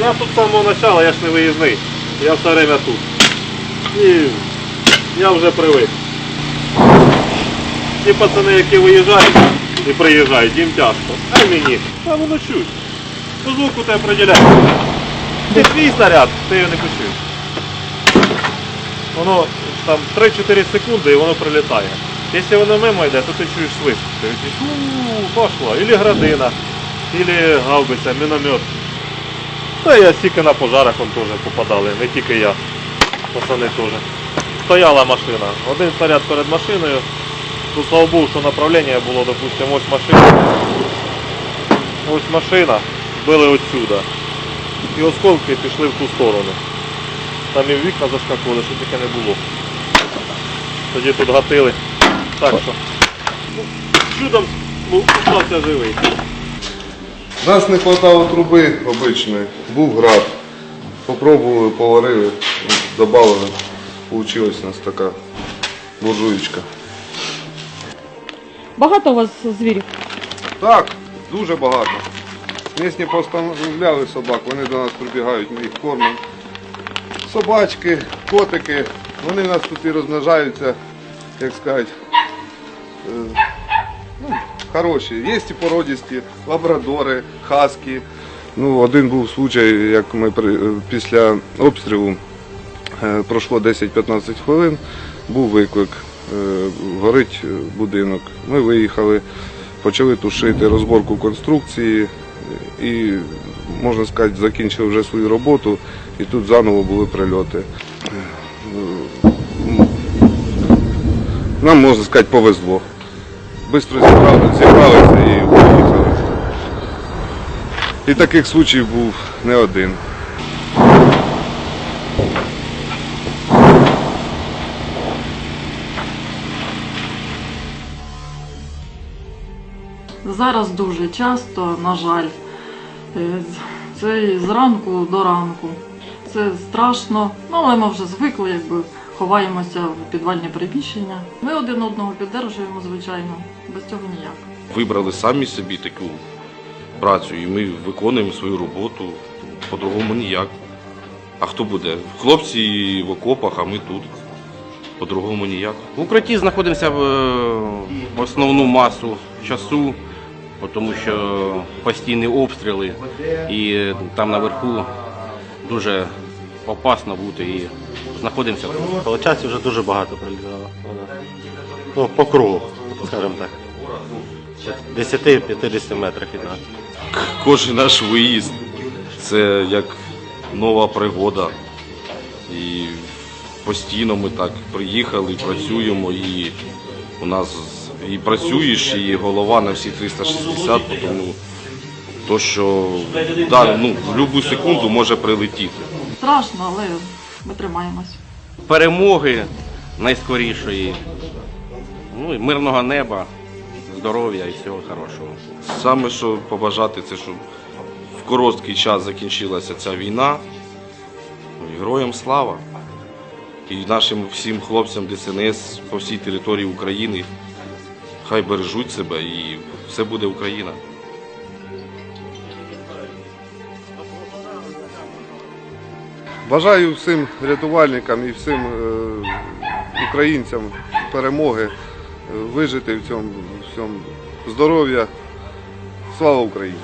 Я тут з самого початку, я ж не виїзний. Я все время тут. І я вже привик. Ті пацани, які виїжджають і приїжджають, їм тяжко. А мені. Та воно чуть. По звуку тебе приділяють. Ти твій снаряд, ти його не почуєш. Воно там 3-4 секунди і воно прилітає. Якщо воно мимо йде, то ти чуєш свист. Ти чуєш, пошло. Ілі градина, ілі гаубиця, міномет. Та я стільки на пожарах он теж попадали, не тільки я. Пацани теж. Стояла машина. Один снаряд перед машиною. Ну, слава Богу, що направлення було, допустимо, ось машина. Ось машина. Били отсюда. І осколки пішли в ту сторону. Там і вікна заскакували, що таке не було. Тоді тут гатили. Так що. ну, Чудом ну, остався живий. Нас не хватало труби обичної, був град. Попробували, поварили, додали. Получилась у нас така буржуєчка. Багато у вас звірів? Так, дуже багато. Місні поставляли собак, вони до нас прибігають, ми їх кормимо. Собачки, котики, вони в нас тут і розмножаються, як сказати, е, хороші. Є і породісті, лабрадори, хаски. Ну, один був случай, як ми е, після обстрілу е, пройшло 10-15 хвилин, був виклик, е, горить будинок. Ми виїхали, почали тушити розборку конструкції і, можна сказати, закінчили вже свою роботу, і тут заново були прильоти. Нам, можна сказати, повезло. Зібрали, зібралися і поїхали. І таких случаїв був не один. Зараз дуже часто, на жаль, е, з- це зранку до ранку. Це страшно, ну, але ми вже звикли, якби ховаємося в підвальні приміщення. Ми один одного піддержуємо, звичайно, без цього ніяк. вибрали самі собі таку працю, і ми виконуємо свою роботу. По-другому ніяк. А хто буде? Хлопці в окопах, а ми тут. По-другому ніяк. В укритті знаходимося в е, в основну масу часу, тому що постійні обстріли і там наверху дуже опасно бути і знаходимося тут. Получається вже дуже багато прилітало. Ну, по кругу, скажімо так. 10-50 метрах від нас. Кожен наш виїзд це як нова пригода. І постійно ми так приїхали, працюємо, і у нас і працюєш, і голова на всі 360, тому то, що да, ну, в будь-яку секунду може прилетіти. Страшно, але ми тримаємось. Перемоги найскорішої, ну і мирного неба, здоров'я і всього хорошого. Саме що побажати, це щоб в короткий час закінчилася ця війна. Ну, Героям слава! І нашим всім хлопцям ДСНС по всій території України. Хай бережуть себе і все буде Україна. Бажаю всім рятувальникам і всім е, українцям перемоги, вижити в цьому всьому здоров'я. Слава Україні!